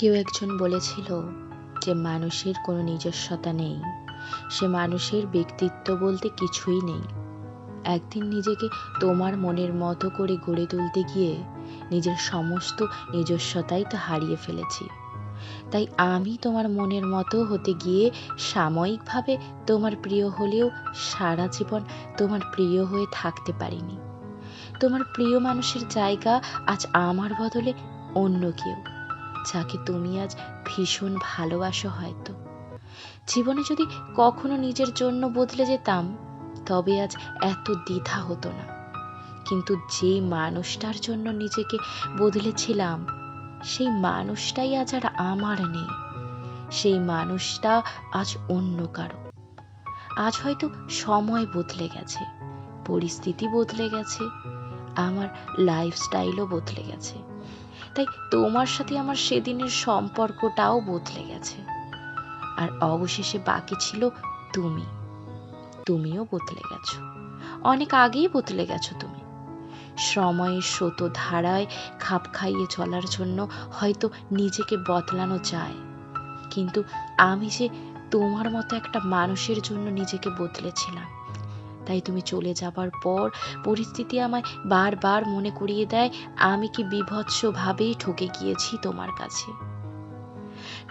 কেউ একজন বলেছিল যে মানুষের কোনো নিজস্বতা নেই। সে মানুষের ব্যক্তিত্ব বলতে কিছুই নেই। একদিন নিজেকে তোমার মনের মতো করে গড়ে তুলতে গিয়ে নিজের সমস্ত নিজস্বতাই তো হারিয়ে ফেলেছি। তাই আমি তোমার মনের মতো হতে গিয়ে সাময়িকভাবে তোমার প্রিয় হলেও সারা জীবন তোমার প্রিয় হয়ে থাকতে পারিনি। তোমার প্রিয় মানুষের জায়গা আজ আমার বদলে অন্য কেউ। যাকে তুমি আজ ভীষণ ভালোবাসো হয়তো। জীবনে যদি কখনো নিজের জন্য বদলে যেতাম, তবে আজ এত দ্বিধা হতো না। কিন্তু যে মানুষটার জন্য নিজেকে বদলেছিলাম, সেই মানুষটাই আজ আর আমার নেই। সেই মানুষটা আজ অন্য কারও। আজ হয়তো সময় বদলে গেছে, পরিস্থিতি বদলে গেছে, আমার লাইফস্টাইলও বদলে গেছে। তাই তোমার সাথে আমার সেদিনের সম্পর্কটাও বদলে গেছে। আর অবশেষে বাকি ছিল তুমি। তুমিও বদলে গেছো। অনেক আগেই বদলে গেছো তুমি। সময়ের স্রোত ধারায় খাপ খাইয়ে চলার জন্য হয়তো নিজেকে বদলানো যায়। কিন্তু আমি যে তোমার মতো একটা মানুষের জন্য নিজেকে বদলেছিলাম তাই তুমি চলে যাবার পর পরিস্থিতি আমায় বারবার মনে করিয়ে দেয়, আমি কি বিভৎসভাবেই ঠকে গিয়েছি তোমার কাছে।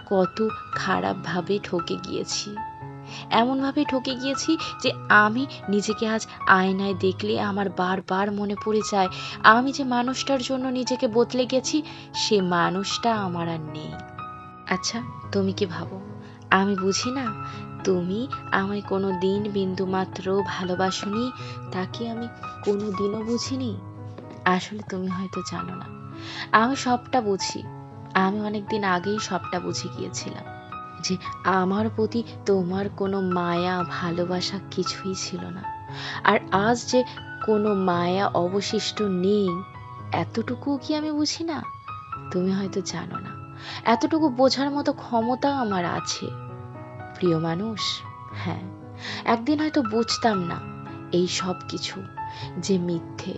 কত খারাপভাবে ঠকে গিয়েছি। এমনভাবে ঠকে গিয়েছি যে আমি নিজেকে আজ আয়নায় দেখলে আমার বারবার মনে পড়ে যায়, আমি যে মানুষটার জন্য নিজেকে বদলে গেছি, সে মানুষটা আমার আর নেই। আচ্ছা তুমি কি ভাবো? আমি বুঝি না। তুমি আমায় কোনো দিন বিন্দু মাত্র ভালোবাসনি তাকে আমি কোনো দিনও বুঝিনি? আসলে তুমি হয়তো জানো না। আমি সবটা বুঝি। আমি অনেক দিন আগেই সবটা বুঝে গিয়েছিলাম যে আমার প্রতি তোমার কোনো মায়া, ভালোবাসা কিছুই ছিল না। আর আজ যে কোনো মায়া অবশিষ্ট নেই, এতটুকুও কি আমি বুঝি না? তুমি হয়তো জানো না। এতটুকু বোঝার মতো ক্ষমতা আমার আছে। প্রিয় মানুষ? হ্যাঁ একদিন হয়তো বুঝতাম না এই সব কিছু যে মিথ্যে,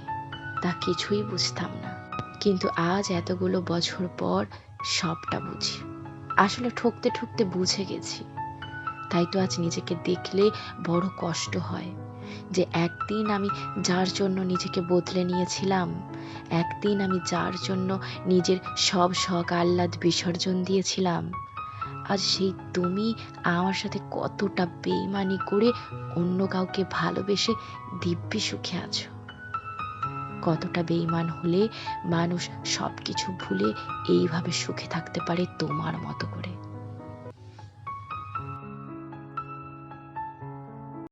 তা কিছুই বুঝতাম না। কিন্তু আজ এতগুলো বছর পর সবটা বুঝি। আসলে ঠকতে ঠকতে বুঝে গেছি। তাই তো আজ নিজেকে দেখলে বড় কষ্ট হয় যে একদিন আমি যার জন্য নিজেকে বদলে নিয়েছিলাম, একদিন আমি যার জন্য নিজের সব শখ আহ্লাদ বিসর্জন দিয়েছিলাম আজ সেই তুমি আমার সাথে কতটা বেইমানি করে অন্য কাউকে ভালোবেসে দিব্যি সুখে আছো। কতটা বেইমান হলে মানুষ সব কিছু ভুলে এইভাবে সুখে থাকতে পারে তোমার মতো করে।